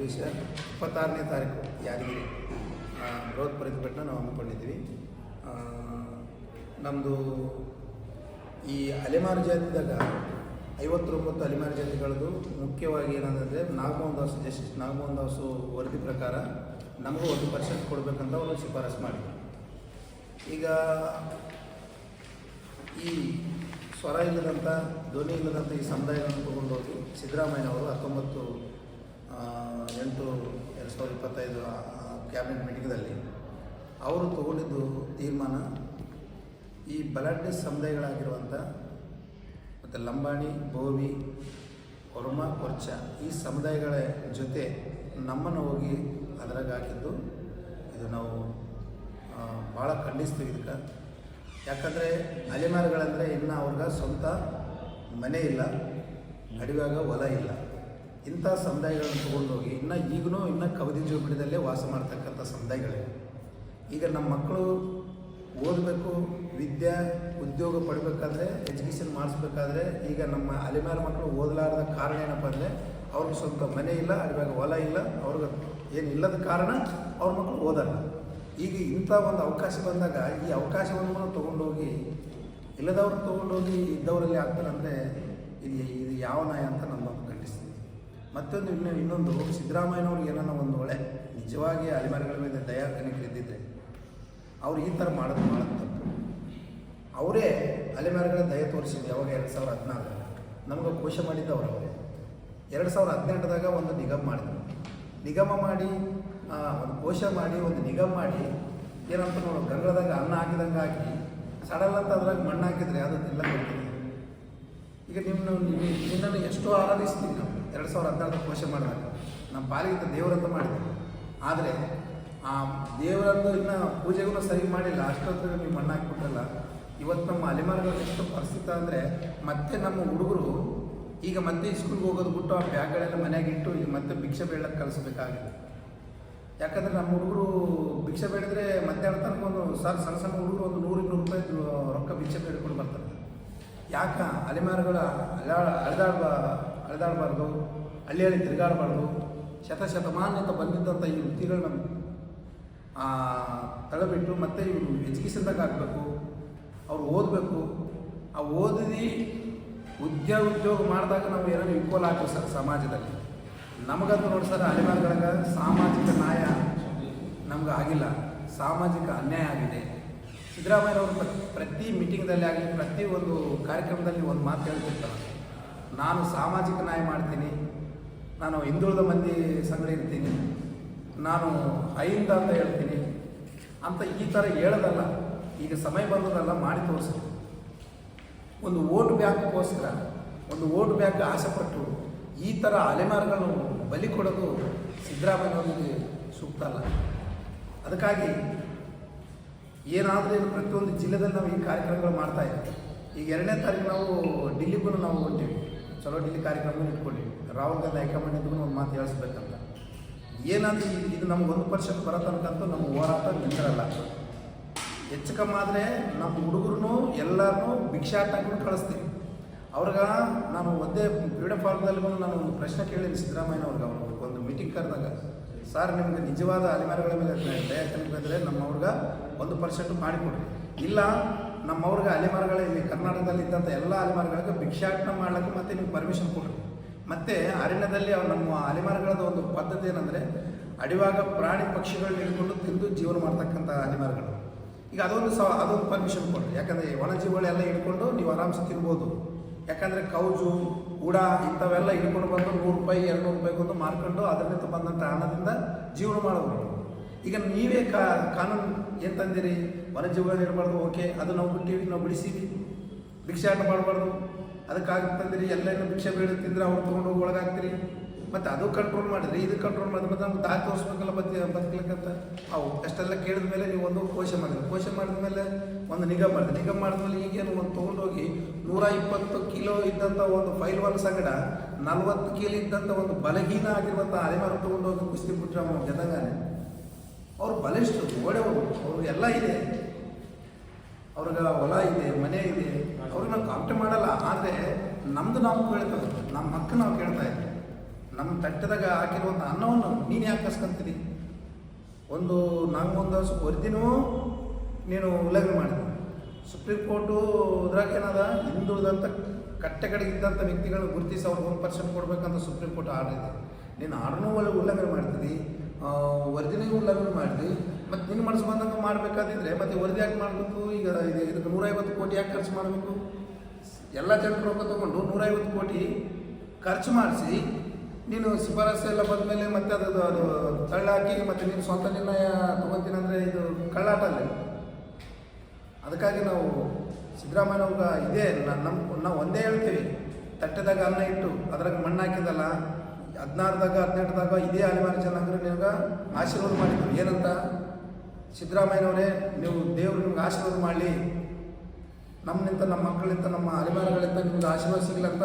ಉದ್ದೇಶ ಇಪ್ಪತ್ತಾರನೇ ತಾರೀಕು ಯಾದಗಿರಿ ಬೃಹತ್ ಪ್ರತಿಭಟನೆ ನಾವು ಹಮ್ಮಿಕೊಂಡಿದ್ದೀವಿ. ನಮ್ಮದು ಈ ಅಲೆಮಾರು ಜಾತಿದಾಗ ಐವತ್ತೊಂಬತ್ತು ಅಲೆಮಾರು ಜಾತಿಗಳದ್ದು ಮುಖ್ಯವಾಗಿ ಏನಂದರೆ ನಾಗಮೋಹನ್ ದಾಸ್ ಜಸ್ಟಿಸ್, ನಾಗಮೋಹನ್ ದಾಸು ವರದಿ ಪ್ರಕಾರ ನಮಗೂ ಒಂದು ಪರ್ಸೆಂಟ್ ಕೊಡಬೇಕಂತ ಅವರು ಶಿಫಾರಸು ಮಾಡಿದ್ರು ಈಗ ಈ ಸ್ವರ ಇಲ್ಲದಂಥ ಧ್ವನಿ ಇಲ್ಲದಂಥ ಈ ಸಮುದಾಯಗಳನ್ನು ತಗೊಂಡೋಗಿ ಸಿದ್ದರಾಮಯ್ಯನವರು ಹತ್ತೊಂಬತ್ತು ಎಂಟು, ಎರಡು ಸಾವಿರದ ಇಪ್ಪತ್ತೈದು ಕ್ಯಾಬಿನೆಟ್ ಮೀಟಿಂಗ್ದಲ್ಲಿ ಅವರು ತಗೊಂಡಿದ್ದು ತೀರ್ಮಾನ ಈ ಬಲಾಢ್ಯ ಸಮುದಾಯಗಳಾಗಿರುವಂಥ ಮತ್ತು ಲಂಬಾಣಿ, ಬೋವಿ ಕೊರ್ಮ ಕೊರ್ಚ ಈ ಸಮುದಾಯಗಳ ಜೊತೆ ನಮ್ಮನ್ನು ಹೋಗಿ ಅದ್ರಾಗ ಹಾಕಿದ್ದು ಇದು ನಾವು ಭಾಳ ಖಂಡಿಸ್ತೀವಿ ಇದಕ್ಕೆ. ಯಾಕಂದರೆ ಅಲೆಮಾರುಗಳಂದರೆ ಇನ್ನು ಅವ್ರಿಗೆ ಸ್ವಂತ ಮನೆ ಇಲ್ಲ ನಡಿವಾಗ ಹೊಲ ಇಲ್ಲ. ಇಂಥ ಸಮುದಾಯಗಳನ್ನು ತೊಗೊಂಡೋಗಿ ಇನ್ನು ಈಗಲೂ ಇನ್ನು ಕವದಿ ಜೋಬಿಡದಲ್ಲೇ ವಾಸ ಮಾಡ್ತಕ್ಕಂಥ ಸಮುದಾಯಗಳಿವೆ ಈಗ ನಮ್ಮ ಮಕ್ಕಳು ಓದಬೇಕು, ವಿದ್ಯೆ, ಉದ್ಯೋಗ ಪಡಬೇಕಾದ್ರೆ ಎಜುಕೇಷನ್ ಮಾಡಿಸ್ಬೇಕಾದ್ರೆ ಈಗ ನಮ್ಮ ಅಲೆಮಾರ ಮಕ್ಕಳು ಓದಲಾರದ ಕಾರಣ ಏನಪ್ಪ ಅಂದರೆ ಅವ್ರಿಗೆ ಸ್ವಲ್ಪ ಮನೆ ಇಲ್ಲ ಅಲ್ಲಿವಾಗ ಹೊಲ ಇಲ್ಲ, ಅವ್ರಿಗೆ ಏನು ಇಲ್ಲದ ಕಾರಣ ಅವ್ರ ಮಕ್ಕಳು ಓದಲ್ಲ. ಈಗ ಇಂಥ ಒಂದು ಅವಕಾಶ ಬಂದಾಗ ಈ ಅವಕಾಶವನ್ನು ತೊಗೊಂಡೋಗಿ ಇಲ್ಲದವ್ರು ತೊಗೊಂಡೋಗಿ ಇದ್ದವರಲ್ಲಿ ಆಗ್ತಾರಂದರೆ ಇದು ಇದು ಯಾವ ನ್ಯಾಯ ಅಂತ ನಮ್ಮ ಮತ್ತೊಂದು ಇನ್ನು ಇನ್ನೊಂದು ಸಿದ್ದರಾಮಯ್ಯನವ್ರಿಗೆ ಏನೋ ಒಂದು ಒಳ್ಳೆ ನಿಜವಾಗಿ ಅಲೆಮಾರಿಗಳ ಮೇಲೆ ದಯಾ ಕನಿಕರು ಇದ್ದಿದ್ರೆ ಅವ್ರು ಈ ಥರ ಮಾಡೋದು ಮಾಡೋದು ಅವರೇ ಅಲೆಮಾರಿಗಳ ದಯ ತೋರಿಸಿದ್ದು ಯಾವಾಗ ಎರಡು ಸಾವಿರ ಹದಿನಾರು ನಮಗೆ ಕೋಶ ಅವರು ಅವರೇ ಎರಡು ಸಾವಿರ ಹದಿನೆಂಟದಾಗ ಒಂದು ನಿಗಮ ಮಾಡಿದ್ರು. ನಿಗಮ ಮಾಡಿ ಒಂದು ಕೋಶ ಮಾಡಿ, ಒಂದು ನಿಗಮ ಮಾಡಿ, ಏನಂತ ನೋಡು ಗಂಗಳದಾಗ ಅನ್ನ ಹಾಕಿದಂಗೆ ಹಾಕಿ, ಸಡಲ್ ಅಂತ ಅದ್ರಾಗ ಮಣ್ಣು ಹಾಕಿದರೆ ಅದು ಇಲ್ಲ ಈಗ ಈಗ ನಿಮ್ಮ ನಿನ್ನನ್ನು ಎಷ್ಟೋ ಆರಾಧಿಸ್ತೀವಿ ನಾವು. ಎರಡು ಸಾವಿರ ಹದಿನಾಲ್ಕು ಘೋಷಣೆ ಮಾಡಿದಾಗ ನಮ್ಮ ಪಾಲಿಗಿಂತ ದೇವರಂತ ಮಾಡಿದ್ವಿ. ಆದರೆ ಆ ದೇವರದ್ದು ಇನ್ನು ಪೂಜೆಗೂ ಸರಿ ಮಾಡಿಲ್ಲ. ಅಷ್ಟೊತ್ತಿಗೆ ನೀವು ಮಣ್ಣು ಹಾಕಿಬಿಟ್ರಲ್ಲ. ಇವತ್ತು ನಮ್ಮ ಅಲೆಮಾರ್ಗಳಲ್ಲಿ ಎಷ್ಟು ಪರಿಸ್ಥಿತಿ ಅಂದರೆ ಮತ್ತೆ ನಮ್ಮ ಹುಡುಗರು ಈಗ ಮತ್ತೆ ಸ್ಕೂಲ್ಗೆ ಹೋಗೋದು ಬಿಟ್ಟು ಆ ಬ್ಯಾಗ್ಗಳೆಲ್ಲ ಮನೆಯಾಗ ಇಟ್ಟು ಮತ್ತೆ ಭಿಕ್ಷೆ ಬೇಡಕ್ಕೆ ಕಳಿಸ್ಬೇಕಾಗಿದೆ ಯಾಕಂದರೆ ನಮ್ಮ ಹುಡುಗರು ಭಿಕ್ಷೆ ಬೇಡಿದ್ರೆ ಮತ್ತೆ ತನಕ ಒಂದು ಸರ್ ಸಣ್ಣ ಸಣ್ಣ ಹುಡುಗರು ಒಂದು ನೂರು, ಇನ್ನೂರು ರೂಪಾಯಿ ರೊಕ್ಕ ಭಿಕ್ಷೆ ಬೇಡ್ಕೊಂಡು ಬರ್ತಾರೆ. ಯಾಕೆ ಅಲೆಮಾರುಗಳ ಅಲಾಡ ಅಳೆದಾಡ್ಬ ಅಳೆದಾಡಬಾರ್ದು ಹಳ್ಳಿ ಹಳ್ಳಿ ತಿರುಗಾಡಬಾರ್ದು, ಶತಶತಮಾನದಿಂದ ಬಂದಿದ್ದಂಥ ಈ ವೃತ್ತಿಗಳನ್ನ ತಳಬಿಟ್ಟು ಮತ್ತೆ ಇವರು ಎಜುಕೇಷನ್ದಾಗ ಹಾಕಬೇಕು ಅವ್ರು ಓದಬೇಕು. ಆ ಓದಿ ಉದ್ಯೋಗ ಉದ್ಯೋಗ ಮಾಡಿದಾಗ ನಾವು ಏನಾದ್ರು ಇಕ್ವಲ್ ಆಗ್ತೀವಿ ಸರ್ ಸಮಾಜದಲ್ಲಿ. ನಮಗಂತೂ ನೋಡಿ ಸರ್ ಅಲೆಮಾರುಗಳಿಗೆ ಸಾಮಾಜಿಕ ನ್ಯಾಯ ನಮ್ಗೆ ಆಗಿಲ್ಲ, ಸಾಮಾಜಿಕ ಅನ್ಯಾಯ ಆಗಿದೆ. ಸಿದ್ದರಾಮಯ್ಯ ಅವರು ಪ್ರತಿ ಮೀಟಿಂಗ್ದಲ್ಲಿ ಆಗಲಿ ಪ್ರತಿ ಒಂದು ಕಾರ್ಯಕ್ರಮದಲ್ಲಿ ಒಂದು ಮಾತು ಹೇಳ್ತಿರ್ತಾರೆ. ನಾನು ಸಾಮಾಜಿಕ ನ್ಯಾಯ ಮಾಡ್ತೀನಿ. ನಾನು ಹಿಂದುಳಿದ ಮಂದಿ ಸಂಗಡಿ ಇರ್ತೀನಿ. ನಾನು ಐಂದ ಅಂತ ಹೇಳ್ತೀನಿ. ಅಂತ ಈ ಥರ ಹೇಳೋದಲ್ಲ, ಈಗ ಸಮಯ ಬಂದದಲ್ಲ ಮಾಡಿ ತೋರಿಸ್ತೀನಿ. ಒಂದು ಓಟ್ ಬ್ಯಾಂಕ್ಗೋಸ್ಕರ, ಒಂದು ಓಟ್ ಬ್ಯಾಂಕ್ ಆಸೆಪಟ್ಟು ಈ ಥರ ಅಲೆಮಾರುಗಳನ್ನು ಬಲಿ ಕೊಡೋದು ಸಿದ್ದರಾಮಯ್ಯನವರಿಗೆ ಸೂಕ್ತ ಅಲ್ಲ. ಅದಕ್ಕಾಗಿ ಏನಾದರೂ ಪ್ರತಿಯೊಂದು ಜಿಲ್ಲೆದಲ್ಲಿ ನಾವು ಈ ಕಾರ್ಯಕ್ರಮಗಳು ಮಾಡ್ತಾ ಇದ್ದೀವಿ. ಈಗ ಎರಡನೇ ತಾರೀಕು ನಾವು ಡಿಲ್ಲಿಗೂ ನಾವು ಹೊಂಟೀವಿ. ಚಲೋ ಇಲ್ಲಿ ಕಾರ್ಯಕ್ರಮ ಇಟ್ಕೊಳ್ಳಿ ರಾಹುಲ್ ಗಾಂಧಿ ಹೈಕಮಾಂಡ್ ಒಂದು ಮಾತು ಹೇಳಿಸ್ಬೇಕಂತ. ಏನಾದರೂ ಇದು ನಮ್ಗೆ ಒಂದು ಪರ್ಸೆಂಟ್ ಬರತ್ತಂತೂ ನಮ್ಮ ಹೋರಾಟ ನಿಂತಿರಲ್ಲ. ಹೆಚ್ಚು ಕಮ್ಮಿ ಆದರೆ ನಮ್ಮ ಹುಡುಗರು ಎಲ್ಲರನ್ನೂ ಭಿಕ್ಷಾಟನೂ ಕಳಿಸ್ತೀವಿ ಅವ್ರಿಗೆ ನಾನು ಒಂದೇ ಫ್ರೀಡಮ್ ಫಾರ್ಮ್ದಲ್ಲಿ ಬಂದು ನಾನು ಒಂದು ಪ್ರಶ್ನೆ ಕೇಳಿದ್ದೀನಿ ಸಿದ್ದರಾಮಯ್ಯ ಅವ್ರಿಗೆ. ಅವ್ರಿಗೆ ಒಂದು ಮೀಟಿಂಗ್ ಕರೆದಾಗ. ಸರ್, ನಿಮಗೆ ನಿಜವಾದ ಅಲೆಮಾರಿಗಳ ಮೇಲೆ ದಯ ನಮ್ಮ ನಮ್ಮವ್ರಿಗೆ ಒಂದು ಪರ್ಸೆಂಟ್ ಮಾಡಿಕೊಡ್ರಿ ಇಲ್ಲ ನಮ್ಮವ್ರಿಗೆ ಅಲೆಮಾರಿಗಳ ಇಲ್ಲಿ ಕರ್ನಾಟಕದಲ್ಲಿ ಇದ್ದಂಥ ಎಲ್ಲ ಅಲೆಮಾರ್ಗಳಿಗೆ ಭಿಕ್ಷಾಟನ ಮಾಡ್ಲಿಕ್ಕೆ ಮತ್ತೆ ನೀವು ಪರ್ಮಿಷನ್ ಕೊಡ್ರಿ. ಮತ್ತು ಅರಣ್ಯದಲ್ಲಿ ಅವ್ರು ನಮ್ಮ ಅಲೆಮಾರ್ಗಳದ ಒಂದು ಪದ್ಧತಿ ಏನಂದರೆ ಅಡಿವಾಗ ಪ್ರಾಣಿ ಪಕ್ಷಿಗಳನ್ನ ಹಿಡ್ಕೊಂಡು ತಿಂದು ಜೀವನ ಮಾಡ್ತಕ್ಕಂಥ ಅಲೆಮಾರ್ಗಳು. ಈಗ ಅದೊಂದು ಸ, ಅದೊಂದು ಪರ್ಮಿಷನ್ ಕೊಡ್ರಿ. ಯಾಕಂದರೆ ಒಣಜೀವಿಗಳೆಲ್ಲ ಹಿಡ್ಕೊಂಡು ನೀವು ಆರಾಮ್ಸೆ ತಿನ್ಬೋದು. ಯಾಕಂದರೆ ಕೌಜು, ಉಡ ಇಂಥವೆಲ್ಲ ಹಿಡ್ಕೊಂಡು ಬಂದು ನೂರು ರೂಪಾಯಿ ಎರಡು ನೂರು ರೂಪಾಯಿಗೊಂದು ಮಾರ್ಕೊಂಡು ಅದರಿಂದ ಬಂದಂಥ ಹಣದಿಂದ ಜೀವನ ಮಾಡೋರು ಈಗ ನೀವೇ ಕಾನೂನು ಏನು ತಂದಿರಿ? ಜೀವನ ಇರಬಾರ್ದು, ಓಕೆ. ಅದು ನಾವು ಬಿಟ್ಟಿವಿ, ನಾವು ಬಿಡಿಸೀವಿ. ಭಿಕ್ಷಾಟ ಮಾಡಬಾರ್ದು. ಅದಕ್ಕಾಗಿ ತಂದಿರಿ ಎಲ್ಲನೂ ಭಿಕ್ಷೆ ಬೇಡ ತಿಂದ್ರೆ ಅವ್ರು ತೊಗೊಂಡೋಗಿ ಒಳಗಾಗ್ತೀರಿ ಮತ್ತು ಅದು ಕಂಟ್ರೋಲ್ ಮಾಡಿದ್ರಿ, ಇದು ಕಂಟ್ರೋಲ್ ಮಾಡಿದ್ರೆ ಮತ್ತೆ ನಮ್ಗೆ ದಾರಿ ತೋರಿಸ್ಬೇಕಲ್ಲ ಬದುಕಿ ಬದುಕಲಿಕ್ಕಂತ. ಅವು ಅಷ್ಟೆಲ್ಲ ಕೇಳಿದ ಮೇಲೆ ನೀವು ಒಂದು ಕೋಶ ಮಾಡಿದ್ರಿ. ಕೋಶ ಮಾಡಿದ ಮೇಲೆ ಒಂದು ನಿಗಮ ಮಾಡಿದ್ರಿ. ನಿಗಮ ಮಾಡಿದ್ಮೇಲೆ ಈಗೇನು ಒಂದು ತೊಗೊಂಡೋಗಿ ನೂರ ಇಪ್ಪತ್ತು ಕಿಲೋ ಇದ್ದಂಥ ಒಂದು ಫೈಲ್ ಒನ್ ಸಂಗಡ, ನಲ್ವತ್ತು ಕಿಲೋ ಇದ್ದಂಥ ಒಂದು ಬಲಹೀನ ಆಗಿರುವಂಥ ಅಲೆಮಾರು ತೊಗೊಂಡೋಗಿ ಕುಸ್ತಿ ಬಿಟ್ಟರೆ ಅವನು ಜನಾಂಗನೇ. ಅವ್ರು ಬಲಿಷ್ಠರು ಓಡೋರು ಅವ್ರು ಎಲ್ಲ ಇದೆ. ಅವ್ರಿಗೆ ಹೊಲ ಇದೆ, ಮನೆ ಇದೆ. ಅವ್ರಿಗೆ ನಾವು ಕಾಂಪ್ಟೆ ಮಾಡಲ್ಲ, ಆದರೆ ನಮ್ಮದು ನಾವು ಕೇಳ್ತೇವೆ ನಮ್ಮ ಹಕ್ಕು ನಾವು ಕೇಳ್ತಾ ಇದ್ದೀವಿ ನಮ್ಮ ತಟ್ಟದಾಗ ಹಾಕಿರುವಂಥ ಅನ್ನವನ್ನು ನೀನು ಯಾಕೆ ಕಸ್ಕೊಂತೀನಿ ಒಂದು ನಂಗೊಂದು ವರದಿನೂ ನೀನು ಉಲ್ಲಂಘನೆ ಮಾಡಿದೆ ಸುಪ್ರೀಂ ಕೋರ್ಟು ಇದ್ರಾಗ ಏನದ? ಹಿಂದುಳಿದಂಥ ಕಟ್ಟೆ ಕಡೆಗೆ ಇದ್ದಂಥ ವ್ಯಕ್ತಿಗಳನ್ನ ಗುರುತಿಸಿ ಅವ್ರಿಗೆ ಒಂದು ಪರ್ಸೆಂಟ್ ಕೊಡಬೇಕಂತ ಸುಪ್ರೀಂ ಕೋರ್ಟ್ ಆರ್ಡರ್ ಇದೆ. ನೀನು ಆರ್ಡರ್ನೂ ಒಳಗೆ ಉಲ್ಲಂಘನೆ ಮಾಡ್ತಿದ್ದಿ ವರದಿನೇ ಉಲ್ಲಂಘನೆ ಮಾಡಿರಿ ಮತ್ತು ನಿನ್ನ ಮನಸ್ಸು ಬಂದಂಗೆ ಮಾಡಬೇಕಾದಿದ್ರೆ ಮತ್ತೆ ವರದಿ ಯಾಕೆ ಮಾಡಬೇಕು? ಈಗ ಇದು ಇದಕ್ಕೆ ನೂರೈವತ್ತು ಕೋಟಿ ಯಾಕೆ ಖರ್ಚು ಮಾಡಬೇಕು? ಎಲ್ಲ ಜನರು ರೊಕ್ಕ ತೊಗೊಂಡು ನೂರೈವತ್ತು ಕೋಟಿ ಖರ್ಚು ಮಾಡಿಸಿ, ನೀನು ಶಿಫಾರಸು ಎಲ್ಲ ಬಂದಮೇಲೆ ಮತ್ತೆ ಅದು ಅದು ತಳ್ಳಾಕಿ ಮತ್ತು ನೀನು ಸ್ವಂತ ನಿರ್ಣಯ ತೊಗೊತೀನಿ ಅಂದರೆ ಇದು ಕಳ್ಳಾಟ ಅಲ್ಲ ಅದಕ್ಕಾಗಿ ನಾವು ಸಿದ್ದರಾಮಯ್ಯವ್ಗ ಇದೇ, ನ- ನಮ್ಮ ನಾವು ಒಂದೇ ಹೇಳ್ತೀವಿ, ತಟ್ಟೆದಾಗ ಅನ್ನ ಇಟ್ಟು, ಅದ್ರಾಗ ಮಣ್ಣು ಹಾಕಿದಲ್ಲ ಹದಿನಾರದಾಗ ಹದಿನೆಂಟದಾಗ ಇದೇ ಅನಿವಾರ್ಯ ಜನಾಂಗ ನಿಮ್ಗೆ ಆಶೀರ್ವಾದ ಮಾಡಿದ್ರು. ಏನಂತ? ಸಿದ್ದರಾಮಯ್ಯನವರೇ, ನೀವು ದೇವರು ನಿಮ್ಗೆ ಆಶೀರ್ವಾದ ಮಾಡಲಿ. ನಮ್ಮನಿಂದ ನಮ್ಮ ಮಕ್ಕಳಿಂದ, ನಮ್ಮ ಅಲೆಮಾರಿಗಳಿಂದ ನಿಮ್ಗೆ ಆಶೀರ್ವಾದ ಸಿಗ್ಲಿ ಅಂತ